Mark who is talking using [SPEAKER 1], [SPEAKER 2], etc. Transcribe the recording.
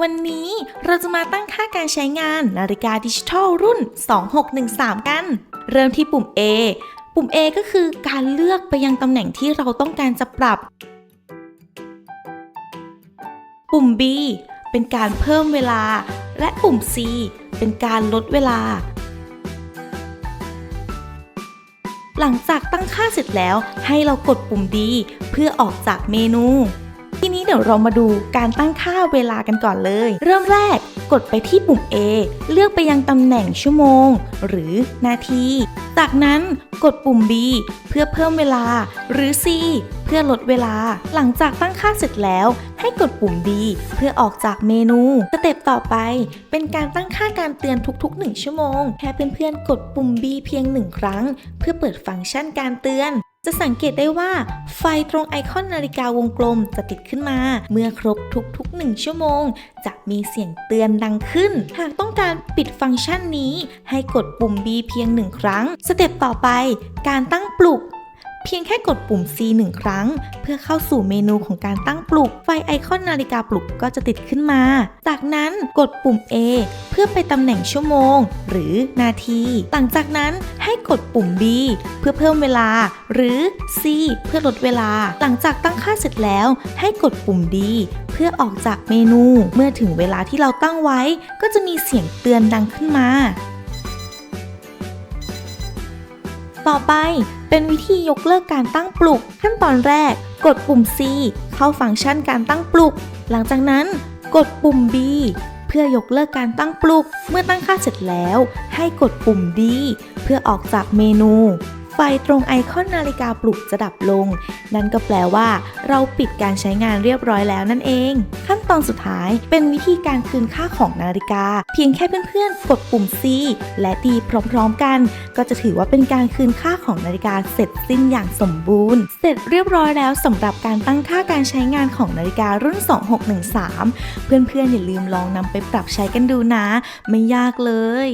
[SPEAKER 1] วันนี้เราจะมาตั้งค่าการใช้งานนาฬิกาดิจิทัลรุ่น 2613 กัน เริ่มที่ปุ่ม A ปุ่ม A ก็คือการเลือกไปยังตำแหน่งที่เราต้องการจะปรับ ปุ่ม B เป็นการเพิ่มเวลา และปุ่ม C เป็นการลดเวลา หลังจากตั้งค่าเสร็จแล้วให้เรากดปุ่ม D เพื่อออกจากเมนู นี้เดี๋ยวเรามาดูการตั้งค่าเวลากันก่อนเลย เริ่มแรกกดไปที่ปุ่ม A เลือกไปยังตำแหน่งชั่วโมง หรือนาที จากนั้นกดปุ่ม B เพื่อเพิ่มเวลา หรือ C เพื่อลดเวลา หลังจากตั้งค่าเสร็จแล้วให้กดปุ่ม D เพื่อออกจากเมนู สเต็ปต่อไป เป็นการตั้งค่าการเตือนทุกๆ 1 ชั่วโมงแค่เพื่อนๆกดปุ่ม B เพียง 1 ครั้ง เพื่อเปิดฟังก์ชันการเตือน จะสังเกตได้ว่าไฟตรงไอคอนนาฬิกาวงกลมจะติดขึ้นมา เมื่อครบทุกๆ 1 ชั่วโมง จะมีเสียงเตือนดังขึ้น หากต้องการปิดฟังก์ชันนี้ ให้กดปุ่ม B เพียงหนึ่งครั้ง สเต็ปต่อไป การตั้งปลุก เพียงแค่กดปุ่ม C 1 ครั้ง เพื่อเข้าสู่เมนูของการตั้งปลุก ไฟไอคอนนาฬิกาปลุกก็จะติดขึ้นมา จากนั้นกดปุ่ม A เพื่อไปตำแหน่งชั่วโมง หรือนาที หลังจากนั้นให้กดปุ่ม B เพื่อเพิ่มเวลา หรือ C เพื่อลดเวลา หลังจากตั้งค่าเสร็จแล้ว ให้กดปุ่ม D เพื่อออกจากเมนู เมื่อถึงเวลาที่เราตั้งไว้ ก็จะมีเสียงเตือนดังขึ้นมา ต่อไปเป็นวิธียกเลิกการตั้งปลุก ขั้นตอนแรก กดปุ่ม C เข้าฟังก์ชันการตั้งปลุก หลังจากนั้นกดปุ่ม B เพื่อยกเลิกการตั้งปลุก เมื่อตั้งค่าเสร็จแล้ว ให้กดปุ่ม D เพื่อออกจากเมนู ไฟตรงไอคอนนาฬิกาปลุกจะดับลง นั่นก็แปลว่า เราปิดการใช้งานเรียบร้อยแล้วนั่นเอง ขั้นตอนสุดท้ายเป็นวิธีการคืนค่าของนาฬิกา เพียงแค่เพื่อนๆ กดปุ่ม C และ D พร้อมๆกัน ก็จะถือว่าเป็นการคืนค่าของนาฬิกาเสร็จสิ้นอย่างสมบูรณ์ เสร็จเรียบร้อยแล้วสำหรับการตั้งค่าการใช้งานของนาฬิการุ่น 2613 เพื่อนๆอย่าลืมลองนำไปปรับใช้กันดูนะ ไม่ยากเลย